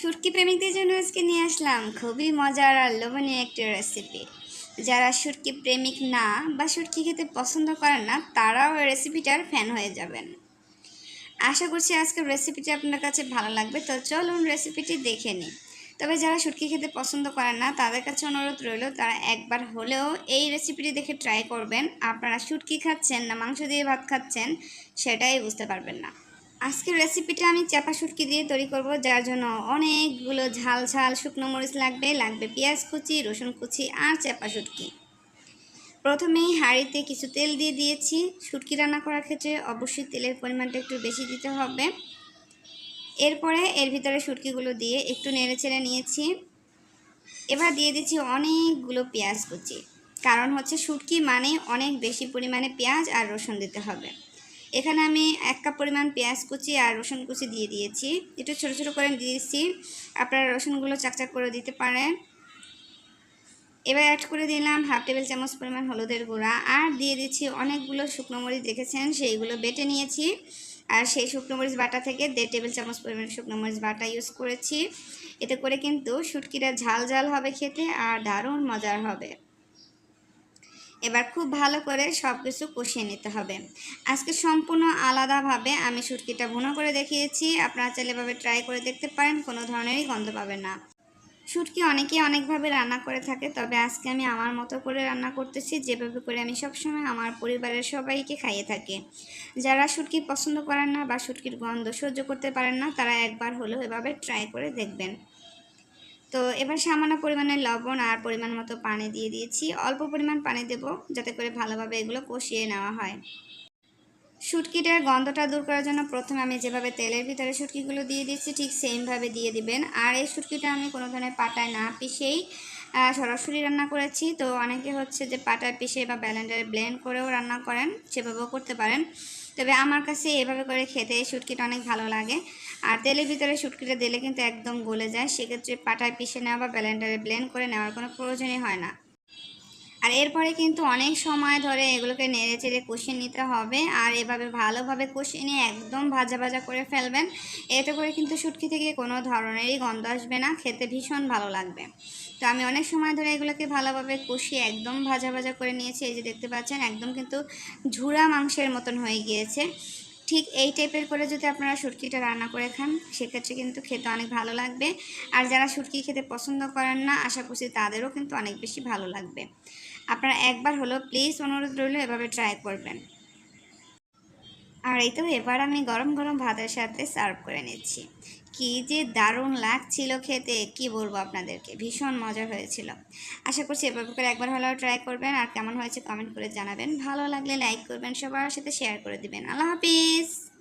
শুটকি প্রেমিকদের জন্য আজকে নিয়ে আসলাম খুবই মজার আর লোভনীয় একটি রেসিপি যারা শুটকি প্রেমিক না বা শুটকি খেতে পছন্দ করেন না, তারাও রেসিপিটার ফ্যান হয়ে যাবেন। আশা করছি আজকের রেসিপিটি আপনার কাছে ভালো লাগবে, তো চলুন রেসিপিটি দেখে নিই। তবে যারা শুটকি খেতে পছন্দ করেন না, তাদের কাছে অনুরোধ রইল, তারা একবার হলেও এই রেসিপিটি দেখে ট্রাই করবেন। আপনারা শুটকি খাচ্ছেন না, মাংস দিয়ে ভাত খাচ্ছেন, সেটাই বুঝতে পারবেন না। আজকের রেসিপিটা আমি চাপা শুটকি দিয়ে তৈরি করব, যার জন্য অনেকগুলো ঝাল ঝাল শুকনো মরিচ লাগবে লাগবে পেঁয়াজ কুচি, রসুন কুচি আর চাপা শুটকি। প্রথমেই হাঁড়িতে কিছু তেল দিয়ে দিয়েছি। শুটকি রান্না করার ক্ষেত্রে অবশ্যই তেলের পরিমাণটা একটু বেশি দিতে হবে। এরপরে এর ভিতরে শুটকিগুলো দিয়ে একটু নেড়ে চেড়ে নিয়েছি। এবার দিয়ে দিচ্ছি অনেকগুলো পেঁয়াজ কুচি। কারণ হচ্ছে শুটকি মানে অনেক বেশি পরিমাণে পেঁয়াজ আর রসুন দিতে হবে। এখানে আমি এক কাপ পরিমাণ পেঁয়াজ কুচি আর রসুন কুচি দিয়ে দিয়েছি। একটু ছোটো ছোটো করে দিয়েছি আপনারা রসুনগুলো চাকচাক করে দিতে পারেন। এবার অ্যাড করে দিলাম হাফ টেবিল চামচ পরিমাণ হলুদের গুঁড়া। আর দিয়ে দিচ্ছি অনেকগুলো শুকনো মরিচ, দেখেছেন? সেইগুলো বেটে নিয়েছি। আর সেই শুকনো মরিচ বাটা থেকে দেড় টেবিল চামচ পরিমাণ শুকনো মরিচ বাটা ইউজ করেছি। এতে করে কিন্তু শুটকিটা ঝাল ঝাল হবে খেতে আর দারুণ মজার হবে। এবার খুব ভালো করে সব কিছু কষিয়ে নিতে হবে। আজকে সম্পূর্ণ আলাদাভাবে আমি শুটকিটা ভুনো করে দেখিয়েছি। আপনারা চাইলে এভাবে ট্রাই করে দেখতে পারেন, কোনো ধরনেরই গন্ধ পাবেন না। শুটকি অনেকেই অনেকভাবে রান্না করে থাকে, তবে আজকে আমি আমার মতো করে রান্না করতেছি, যেভাবে করে আমি সবসময় আমার পরিবারের সবাইকে খাইয়ে থাকি। যারা শুটকি পছন্দ করেন না বা শুটকির গন্ধ সহ্য করতে পারেন না, তারা একবার হলেও এভাবে ট্রাই করে দেখবেন। তো এবার সামান্য পরিমাণে লবণ আর পরিমাণ মতো পানি দিয়ে দিয়েছি। অল্প পরিমাণ পানি দেব যাতে করে ভালোভাবে এগুলো কষিয়ে নেওয়া হয়। শুটকিটার গন্ধটা দূর করার জন্য প্রথমে আমি যেভাবে তেলের ভিতরে শুটকিগুলো দিয়ে দিচ্ছি, ঠিক সেমভাবে দিয়ে দিবেন। আর এই শুটকিটা আমি কোনো ধরনের পাটায় না পিষেই সরাসরি রান্না করেছি। তো অনেকে হচ্ছে যে পাটায় পিষে বা ব্যালেন্ডারে ব্লেন্ড করেও রান্না করেন, সেভাবেও করতে পারেন। তবে আমার কাছে এভাবে করে খেতে এই শুটকিটা অনেক ভালো লাগে। আর তেলের ভিতরে শুটকিটা দিলে কিন্তু একদম গলে যায়। সেক্ষেত্রে পাটায় পিষে নেওয়া বা ব্যালেন্ডারে ব্লেন্ড করে নেওয়ার কোনো প্রয়োজনই হয় না। আর এরপরে কিন্তু অনেক সময় ধরে এগুলোকে নেড়ে চেড়ে কষিয়ে নিতে হবে আর এভাবে ভালোভাবে কষিয়ে নিয়ে একদম ভাজা ভাজা করে ফেলবেন। এতে করে কিন্তু শুটকি থেকে কোনো ধরনেরই গন্ধ আসবে না, খেতে ভীষণ ভালো লাগবে। তো আমি অনেক সময় ধরে এগুলোকে ভালোভাবে কষিয়ে একদম ভাজা ভাজা করে নিয়েছি। এই যে দেখতে পাচ্ছেন, একদম কিন্তু ঝুড়া মাংসের মতন হয়ে গিয়েছে। ঠিক এই টাইপের করে যদি আপনারা শুটকিটা রান্না করে খান, সেক্ষেত্রে কিন্তু খেতে অনেক ভালো লাগবে। আর যারা শুটকি খেতে পছন্দ করেন না, আশা করছি তাদেরও কিন্তু অনেক বেশি ভালো লাগবে। আপনারা একবার হলো প্লিজ অনুরোধ রইল, এভাবে ট্রাই করবেন। আর এই তো এবার আমি গরম গরম ভাতের সাথে সার্ভ করে নিচ্ছি। কি যে দারুণ লাগছিল খেতে, কি বলব আপনাদেরকে? ভীষণ মজা হয়েছিল। আশা করছি এভাবে করে একবার হলেও ট্রাই করবেন আর কেমন হয়েছে কমেন্ট করে জানাবেন। ভালো লাগলে লাইক করবেন, সবার সাথে শেয়ার করে দিবেন। আল্লাহ হাফিজ!